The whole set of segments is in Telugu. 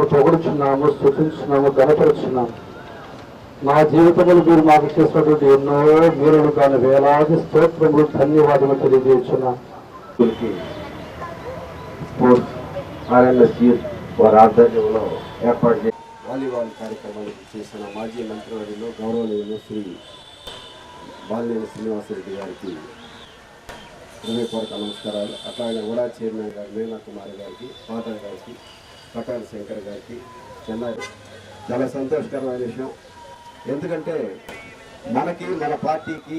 మేము పొగడుచున్నాము స్థుతించున్నాము గణపరుచున్నాము మా జీవితంలో మీరు మాకు చేసినటువంటి ఎన్నో మేలులు కానీ వేలాది స్తోత్రములు ధన్యవాదములు తెలియజేస్తున్నాం వారి ఆధ్వర్యంలో ఏర్పాటు చేసి వాలీబాల్ కార్యక్రమానికి చేసిన మాజీ మంత్రివర్యులు గౌరవనీయులు శ్రీ బాలినేని శ్రీనివాసరెడ్డి గారికి హృదయపూర్వక నమస్కారాలు. అట్లాగే కూడా చైర్మన్ గారు మేనా కుమారి గారికి మాధవ్ గారికి పటాన్ శంకర్ గారికి చెన్నై చాలా సంతోషకరమైన విషయం. ఎందుకంటే మనకి మన పార్టీకి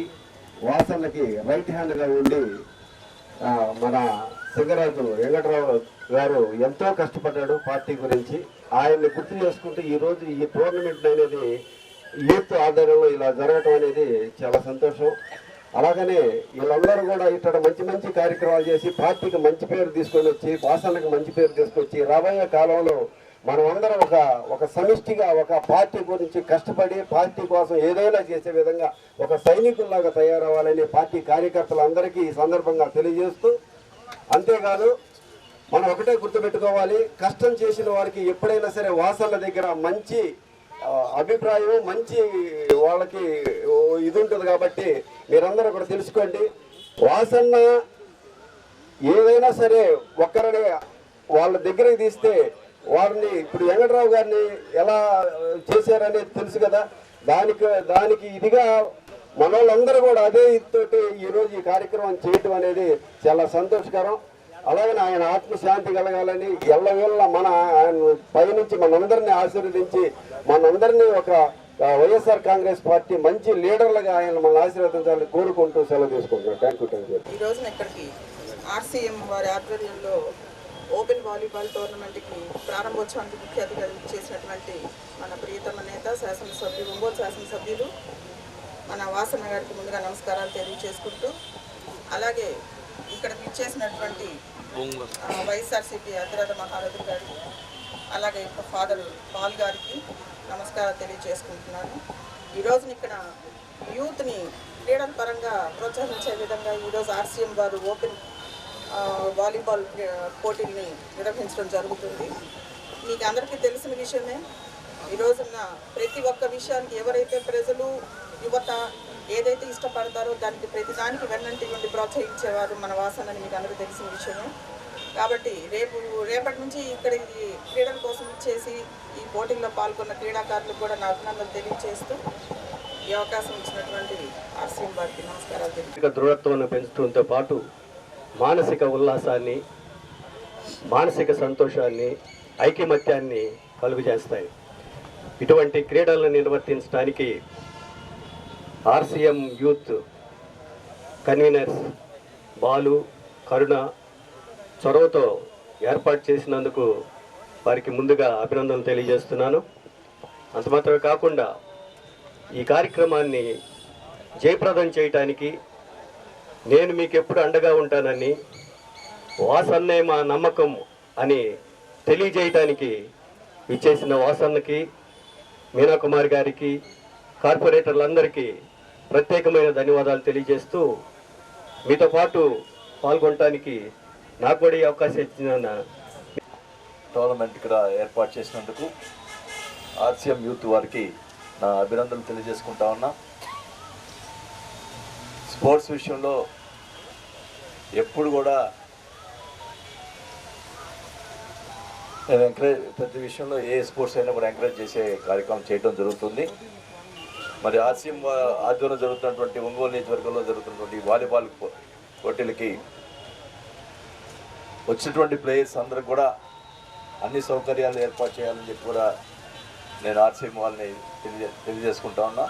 వాసనకి రైట్ హ్యాండ్గా ఉండి మన సింగరాజు వెంకటరావు గారు ఎంతో కష్టపడ్డాడు పార్టీ గురించి. ఆయన్ని గుర్తు చేసుకుంటూ ఈరోజు ఈ టోర్నమెంట్ అనేది యూత్ ఆధ్వర్యంలో ఇలా జరగటం అనేది చాలా సంతోషం. అలాగనే వీళ్ళందరూ కూడా ఇక్కడ మంచి మంచి కార్యక్రమాలు చేసి పార్టీకి మంచి పేరు తీసుకొని వచ్చి వాసనకు మంచి పేరు తీసుకొచ్చి రాబోయే కాలంలో మనం అందరం ఒక ఒక సమిష్టిగా ఒక పార్టీ గురించి కష్టపడి పార్టీ కోసం ఏదైనా చేసే విధంగా ఒక సైనికుల్లాగా తయారవ్వాలని పార్టీ కార్యకర్తలందరికీ ఈ సందర్భంగా తెలియజేస్తూ అంతేకాదు మనం ఒకటే గుర్తుపెట్టుకోవాలి కష్టం చేసిన వారికి ఎప్పుడైనా సరే వాసనల దగ్గర మంచి అభిప్రాయం మంచి వాళ్ళకి ఇది ఉంటుంది కాబట్టి మీరందరూ కూడా తెలుసుకోండి. వాసన్న ఏదైనా సరే ఒక్కరిని వాళ్ళ దగ్గరికి తీస్తే వారిని ఇప్పుడు వెంకటరావు గారిని ఎలా చేశారనేది తెలుసు కదా. దానికి దానికి ఇదిగా మన వాళ్ళందరూ కూడా అదే ఇదితోటి ఈరోజు ఈ కార్యక్రమం చేయటం అనేది చాలా సంతోషకరం. అలాగే ఆయన ఆత్మశాంతి కలగాలని ఎల్లవేళ్ళ మన ఆయన పైనుంచి మనందరినీ ఆశీర్వదించి మనందరినీ ఒక వైఎస్ఆర్ కాంగ్రెస్ పార్టీ మంచి లీడర్లుగా ఆయన మన ఆశీర్వదించాలని కోరుకుంటూ సెలవు తీసుకుంటున్నాను. థ్యాంక్ యూ థ్యాంక్ యూ ఈ రోజున ఇక్కడికి ఆర్సీఎం వారి ఆధ్వర్యంలో ఓపెన్ వాలీబాల్ టోర్నమెంట్కి ప్రారంభోత్సవానికి ముఖ్య అతిథిగా చేసినటువంటి మన ప్రియతమ నేత శాసనసభ్యులు ఒంగోలు శాసనసభ్యులు మన వాసన గారికి ముందుగా నమస్కారాలు తెలియజేసుకుంటూ అలాగే ఇక్కడ చేసినటువంటి వైఎస్ఆర్సీపీ అధిరాధ మహారథులు గారికి అలాగే ఇంకా ఫాదర్ పాల్ గారికి నమస్కారాలు తెలియజేసుకుంటున్నాను. ఈ రోజున ఇక్కడ యూత్ని క్రీడల పరంగా ప్రోత్సహించే విధంగా ఈరోజు ఆర్సీఎం వారు ఓపెన్ వాలీబాల్ పోటీల్ని నిర్వహించడం జరుగుతుంది. మీకు అందరికీ తెలిసిన విషయమే ఈ రోజున ప్రతి ఒక్క విషయానికి ఎవరైతే ప్రజలు యువత ఏదైతే ఇష్టపడతారో దానికి ప్రతి దానికి వెన్నంటి నుండి ప్రోత్సహించేవారు మన వాసనని మీకు అందరూ తెలిసిన విషయమే కాబట్టి రేపు రేపటి నుంచి ఇక్కడ క్రీడల కోసం చేసి ఈ పోటీల్లో పాల్గొన్న క్రీడాకారులకు కూడా నా అభినందనలు తెలియజేస్తూ ఈ అవకాశం ఇచ్చినటువంటి ఆర్సీఎం వారికి నమస్కారాలు తెలియజేస్తున్నాను. దృఢత్వాన్ని పెంచడంతో పాటు మానసిక ఉల్లాసాన్ని మానసిక సంతోషాన్ని ఐకమత్యాన్ని కలుగు చేస్తాయి ఇటువంటి క్రీడలను నిర్వర్తించడానికి RCM youth conveners Balu Karuna చొరవతో ఏర్పాటు చేసినందుకు వారికి ముందుగా అభినందనలు తెలియజేస్తున్నాను. అంత మాత్రమే కాకుండా ఈ కార్యక్రమాన్ని జయప్రదం చేయటానికి నేను మీకు ఎప్పుడు అండగా ఉంటానని వాసన్నే మా నమ్మకం అని తెలియజేయటానికి ఇచ్చేసిన వాసన్నకి మీనాకుమారి గారికి కార్పొరేటర్లందరికీ ప్రత్యేకమైన ధన్యవాదాలు తెలియజేస్తూ మీతో పాటు పాల్గొనటానికి నాకు కూడా ఈ అవకాశం ఇచ్చిన టోర్నమెంట్ ఇక్కడ ఏర్పాటు చేసినందుకు ఆర్సీఎం యూత్ వారికి నా అభినందనలు తెలియజేసుకుంటా ఉన్నా. స్పోర్ట్స్ విషయంలో ఎప్పుడు కూడా నేను ఎంకరేజ్ ప్రతి విషయంలో ఏ స్పోర్ట్స్ అయినా కూడా ఎంకరేజ్ చేసే కార్యక్రమం చేయడం జరుగుతుంది. మరి ఆర్సీఎం వా- ఆధ్వర్యంలో జరుగుతున్నటువంటి ఒంగోలు నియోజకవర్గంలో జరుగుతున్నటువంటి వాలీబాల్ పోటీలకి వచ్చినటువంటి ప్లేయర్స్ అందరూ కూడా అన్ని సౌకర్యాలు ఏర్పాటు చేయాలని చెప్పి కూడా నేను ఆర్సీఎం వాళ్ళని తెలియజే తెలియజేసుకుంటా ఉన్నా.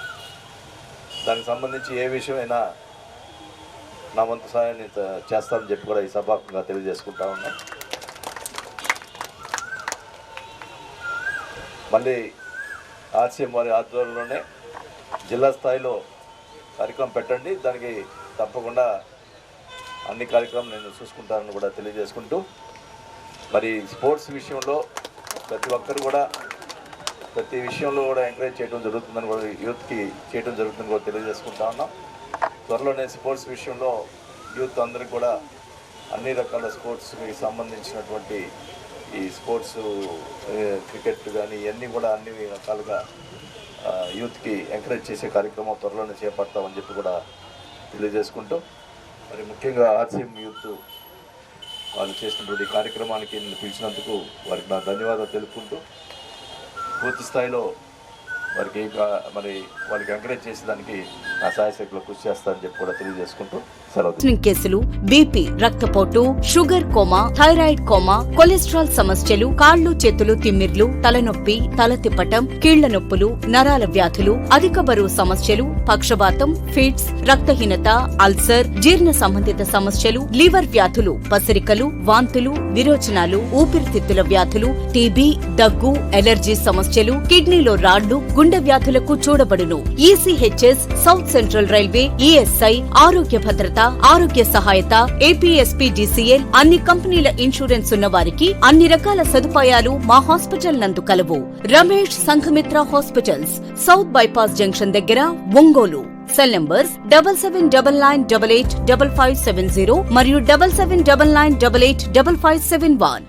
దానికి సంబంధించి ఏ విషయమైనా నా వంతు సహాయాన్ని చేస్తానని చెప్పి కూడా ఈ సభాముఖంగా తెలియజేసుకుంటా ఉన్నా. మళ్ళీ ఆర్సీఎం వారి ఆధ్వర్యంలోనే జిల్లా స్థాయిలో కార్యక్రమం పెట్టండి. దానికి తప్పకుండా అన్ని కార్యక్రమం నేను చూసుకుంటానని కూడా తెలియజేసుకుంటూ మరి స్పోర్ట్స్ విషయంలో ప్రతి ఒక్కరు కూడా ప్రతి విషయంలో కూడా ఎంకరేజ్ చేయడం జరుగుతుందని కూడా యూత్కి చేయడం జరుగుతుందని కూడా తెలియజేసుకుంటా ఉన్నాం. త్వరలోనే స్పోర్ట్స్ విషయంలో యూత్ అందరికి కూడా అన్ని రకాల స్పోర్ట్స్కి సంబంధించినటువంటి ఈ స్పోర్ట్స్ క్రికెట్ కానీ ఇవన్నీ కూడా అన్ని రకాలుగా యూత్కి ఎంకరేజ్ చేసే కార్యక్రమం త్వరలోనే చేపడతామని చెప్పి కూడా తెలియజేసుకుంటూ మరి ముఖ్యంగా ఆర్సీఎం యూత్ వాళ్ళు చేసినటువంటి కార్యక్రమానికి నేను పిలిచినందుకు వారికి నా ధన్యవాదాలు తెలుపుకుంటూ పూర్తి స్థాయిలో వారికి ఇంకా మరి వాళ్ళకి ఎంకరేజ్ చేసేదానికి నా సాయశక్తిలో కృషి చేస్తానని చెప్పి కూడా తెలియజేసుకుంటూ సెలవు కేసులు బీపీ రక్తపోటు sugar coma thyroid coma cholesterol సమస్యలు కాళ్ళు చేతులు తిమ్మిర్లు తలనొప్పి తల తిప్పటం కీళ్ళ నొప్పులు నరాల వ్యాధులు అధిక బరువు సమస్యలు పక్షవాతం ఫిట్స్ రక్తహీనత అల్సర్ జీర్ణ సంబంధిత సమస్యలు లివర్ వ్యాధులు పసిరికలు వాంతులు విరోచనాలు ఊపిరితిత్తుల వ్యాధులు టీబీ దగ్గు ఎలర్జీ సమస్యలు కిడ్నీలో రాళ్ళు గుండె వ్యాధులకు చూడబడును. ECHS south south central railway ESI ఆరోగ్య భద్రత ఆరోగ్య సహాయత ఏపీఎస్పీడీసీఎల్ అన్ని కంపెనీల ఇన్సూరెన్స్ ఉన్న వారికి అన్ని రకాల సదుపాయాలు మా హాస్పిటల్ నందు కలవు. Ramesh Sanghamitra hospitals south bypass junction దగ్గర Ongole. Cell numbers double seven double nine double eight double five seven zero మరియు double seven double nine double eight double five seven one.